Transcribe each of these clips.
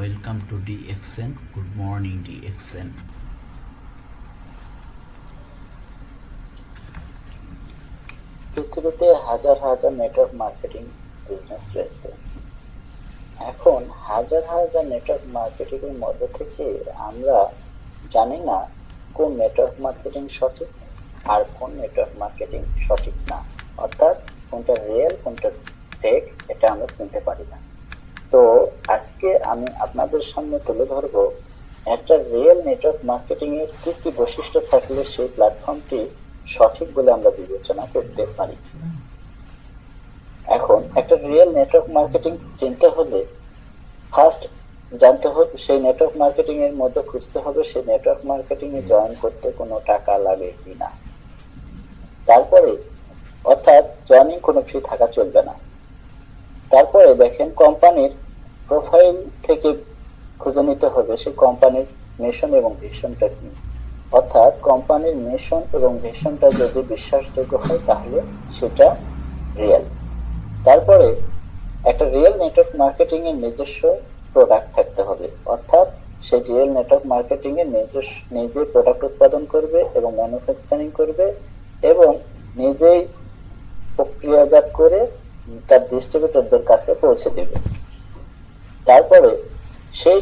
Welcome to DXN. Good morning, DXN. পৃথিবীতে হাজার হাজার নেটওয়ার্ক মার্কেটিং বিজনেস রয়েছে এখন হাজার হাজার নেটওয়ার্ক মার্কেটিং এর মধ্যে থেকে আমরা জানি না কোন নেটওয়ার্ক মার্কেটিং সঠিক আর কোন নেটওয়ার্ক মার্কেটিং সঠিক না অর্থাৎ কোনটা রিয়েল কোনটা ফেক এটা আমরা চিনতে পারি না তো আজকে আমি আপনাদের সামনে তুলে ধরবো, একটা রিয়েল নেটওয়ার্ক মার্কেটিং এর কি কি বৈশিষ্ট্য থাকলে সেই প্ল্যাটফর্মটি সঠিক বলে আমরা বিবেচনা করতে পারি? এখন, একটা রিয়েল নেটওয়ার্ক মার্কেটিং চিনতে হলে ফার্স্ট জানতে হবে সেই নেটওয়ার্ক মার্কেটিং এর মধ্যে খুঁজতে হবে সেই নেটওয়ার্ক মার্কেটিং এ জয়েন করতে কোনো টাকা লাগে কিনা তারপরে, অর্থাৎ জয়েনিং কোনো ফি থাকা চলবে না। তারপরে দেখেন কোম্পানির প্রোফাইল থেকে খুঁজে নিতে হবে সেই কোম্পানির মিশন এবং ভিশনটা কি। অর্থাৎ কোম্পানির মিশন এবং ভিশনটা যদি বিশ্বাসযোগ্য হয়, তাহলে সেটা রিয়েল। তারপরে একটা রিয়েল নেটওয়ার্ক মার্কেটিং এর নিজস্ব প্রোডাক্ট থাকতে হবে। অর্থাৎ সেই রিয়েল নেটওয়ার্ক মার্কেটিং এর নিজস্ব, নিজে প্রোডাক্ট উৎপাদন করবে এবং ম্যানুফ্যাকচারিং করবে এবং নিজেই প্রক্রিয়াজাত করে তার ডিস্ট্রিবিউটরদের কাছে পৌঁছে দেবে। তারপরে সেই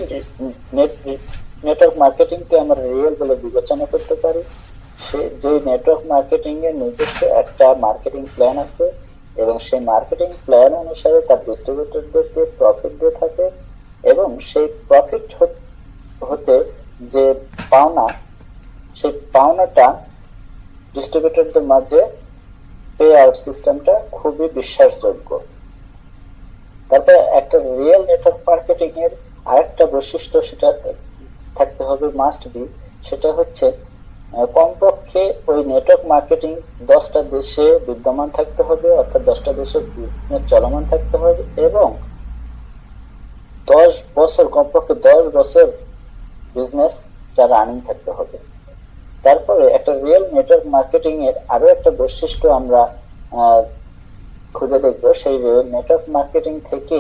নেটওয়ার্ক মার্কেটিংকে আমরা রিয়েল বলে বিবেচনা করতে পারি। সে, যে নেটওয়ার্ক মার্কেটিং এর নিজস্ব একটা মার্কেটিং প্ল্যান আছে এবং সেই মার্কেটিং প্ল্যান অনুসারে তার ডিস্ট্রিবিউটরদেরকে প্রফিট দিয়ে থাকে এবং সেই প্রফিট হতে যে পাওনা, সেই পাওনাটা ডিস্ট্রিবিউটরদের মাঝে পে আউট সিস্টেমটা খুবই বিশ্বাসযোগ্য। তারপরে একটা রিয়েল নেটওয়ার্ক মার্কেটিং এর আরেকটা বৈশিষ্ট্য সেটা থাকতে হবে মাস্ট বি সেটা হচ্ছে কমপক্ষে ওই নেটওয়ার্ক মার্কেটিং দশটা দেশে বিদ্যমান থাকতে হবে, অর্থাৎ দশটা দেশে চলমান থাকতে হবে এবং দশ বছর, কমপক্ষে দশ বছর বিজনেস রানিং থাকতে হবে। তারপরে একটা রিয়েল নেটওয়ার্ক মার্কেটিং এর আরও একটা বৈশিষ্ট্য আমরা খুঁজে দেখব, সেই রিয়েল নেটওয়ার্ক মার্কেটিং থেকে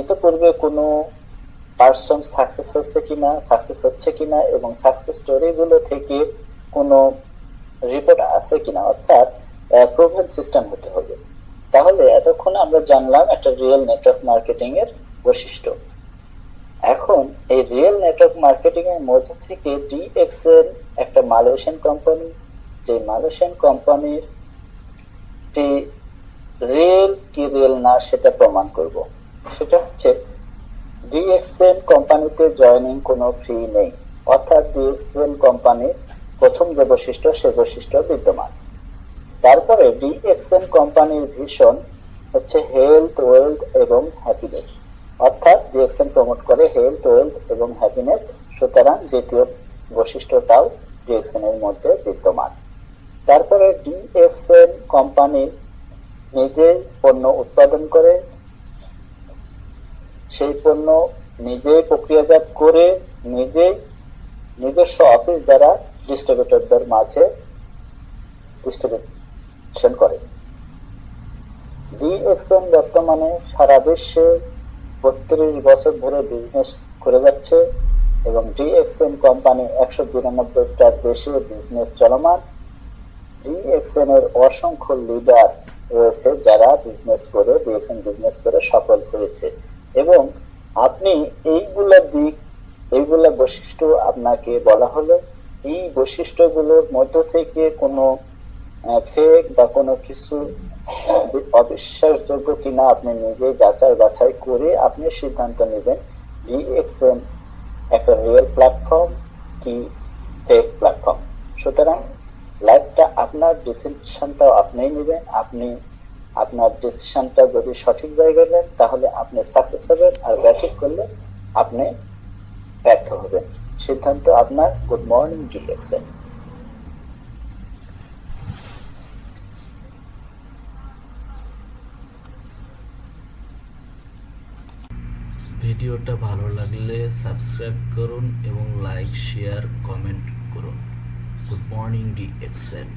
ইতিপূর্বে কোনো পার্সন সাকসেস হচ্ছে কিনা সাকসেস হচ্ছে কিনা এবং সাকসেস স্টোরি গুলো থেকে কোনো রিপোর্ট আছে কিনা, অর্থাৎ প্রুভেন সিস্টেম হতে হবে। তাহলে এতক্ষণ আমরা জানলাম একটা রিয়েল নেটওয়ার্ক মার্কেটিং এর বৈশিষ্ট্য। এখন, এই রিয়েল নেটওয়ার্ক মার্কেটিং এর মধ্যে থেকে ডিএক্স এর একটা মালয়েশিয়ান কোম্পানি যে মালয়েশিয়ান কোম্পানির রিয়েল কি রিয়েল না, সেটা প্রমাণ করব। সেটা হচ্ছে ডিএক্সএল কোম্পানিতে জয়নিং কোনো ফি নেই। অর্থাৎ ডিএক্সএল কোম্পানির প্রথম যে বৈশিষ্ট্য, সে বৈশিষ্ট্য বিদ্যমান। তারপরে ডিএক্সএল কোম্পানির ভীষণ হচ্ছে হেলথ ওয়েলথ এবং হ্যাপিনেস অর্থাৎ ডিএক্সএন প্রমোট করে হেলথ ওয়েলথ এবং হ্যাপিনেস সুতরাং দ্বিতীয় বৈশিষ্ট্যটাও ডিএক্সএন এর মধ্যে বিদ্যমান। তারপরে ডিএক্সএন কোম্পানি নিজে পণ্য উৎপাদন করে সেই পণ্য নিজে প্রক্রিয়াজাত করে নিজেই নিজস্ব অফিস দ্বারা ডিস্ট্রিবিউটরদের মাঝে ডিস্ট্রিবিউশন করে। ডিএক্সএন বর্তমানে সারা বিশ্বে বত্রিশ বছর ধরে বিজনেস করে যাচ্ছে এবং ডিএক্সএন কোম্পানি একশো বিরানব্বইটা দেশে বিজনেস চলমান। ডিএক্সএন এর অসংখ্য লিডার রয়েছে যারা বিজনেস করে ডিএক্সএন বিজনেস করে সফল হয়েছে। এবং আপনি এইগুলা দিক, এইগুলা বৈশিষ্ট্য আপনাকে বলা হলো। এই বৈশিষ্ট্যগুলোর মধ্য থেকে কোনো ফেক বা কোনো কিছু অবিশ্বাসযোগ্য কিনা আপনি নিজে যাচাই বাছাই করে আপনি সিদ্ধান্ত নেবেন। ডিএক্সএন একটা রিয়েল প্ল্যাটফর্ম কি ফেক প্ল্যাটফর্ম সুতরাং লাইফটা আপনার ডিসিশনটাও আপনিই নেবেন। আপনি আপনার ডিসিশনটা যদি সঠিক জায়গায় নেন, তাহলে আপনি সাকসেস হবেন আর ব্যাঠিক করলে আপনি ব্যর্থ হবেন। সিদ্ধান্ত আপনার। গুড মর্নিং ডিএক্সএন ভিডিওটা ভালো লাগলে সাবস্ক্রাইব করুন এবং লাইক শেয়ার কমেন্ট করুন। Good morning DXN